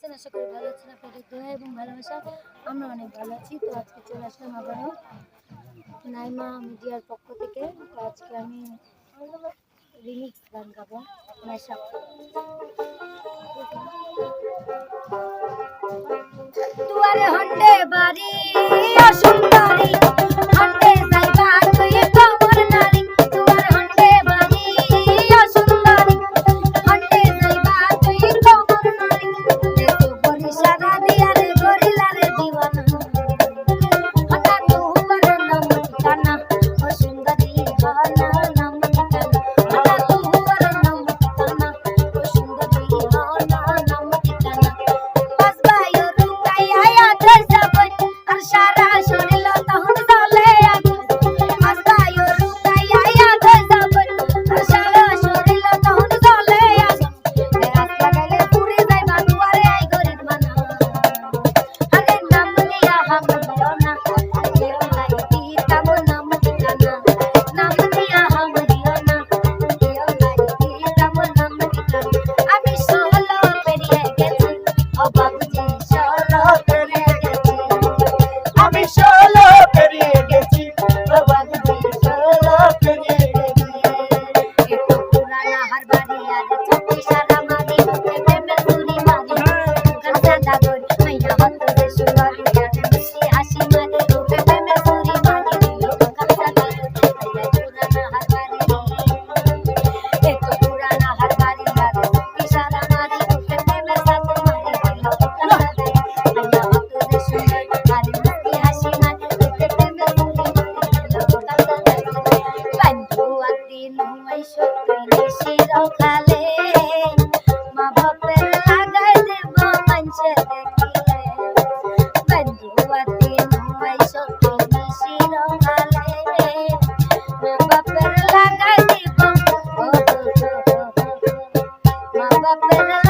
আছেন? আশা করি ভালো আছেন। আপনাদের দোয়া এবং ভালোবাসা, আমরা অনেক ভালো আছি। তো আজকে চলে আসলাম আবারও নাইমা মিডিয়ার পক্ষ থেকে। তো আজকে আমি রিমিক্স গান গাবো নেশা দুয়ারে বাড়ি। Papa,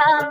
um,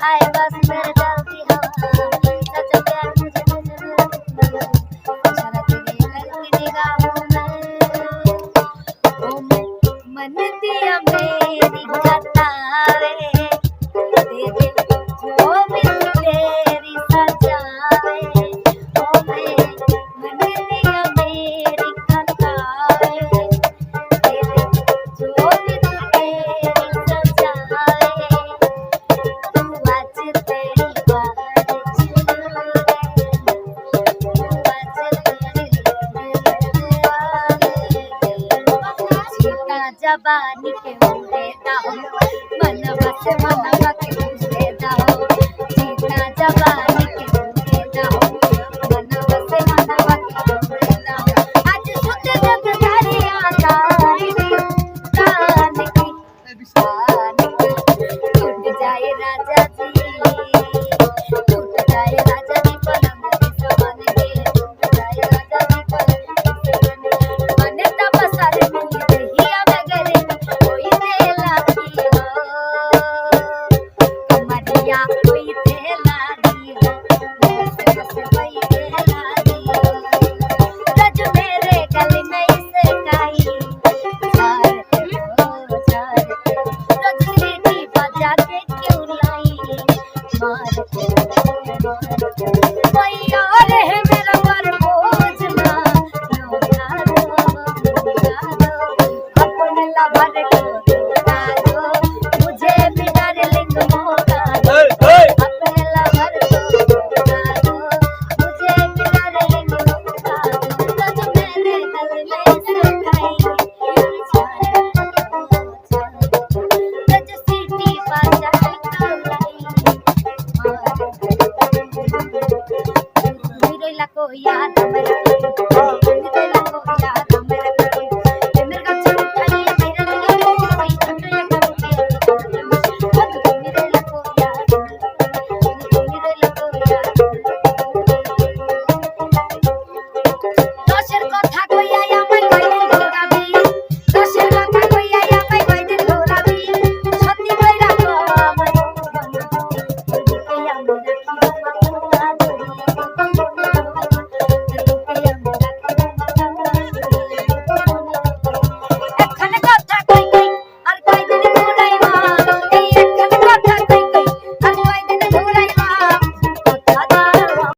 I जबानी के मन बस मन बस ಬರಲಿ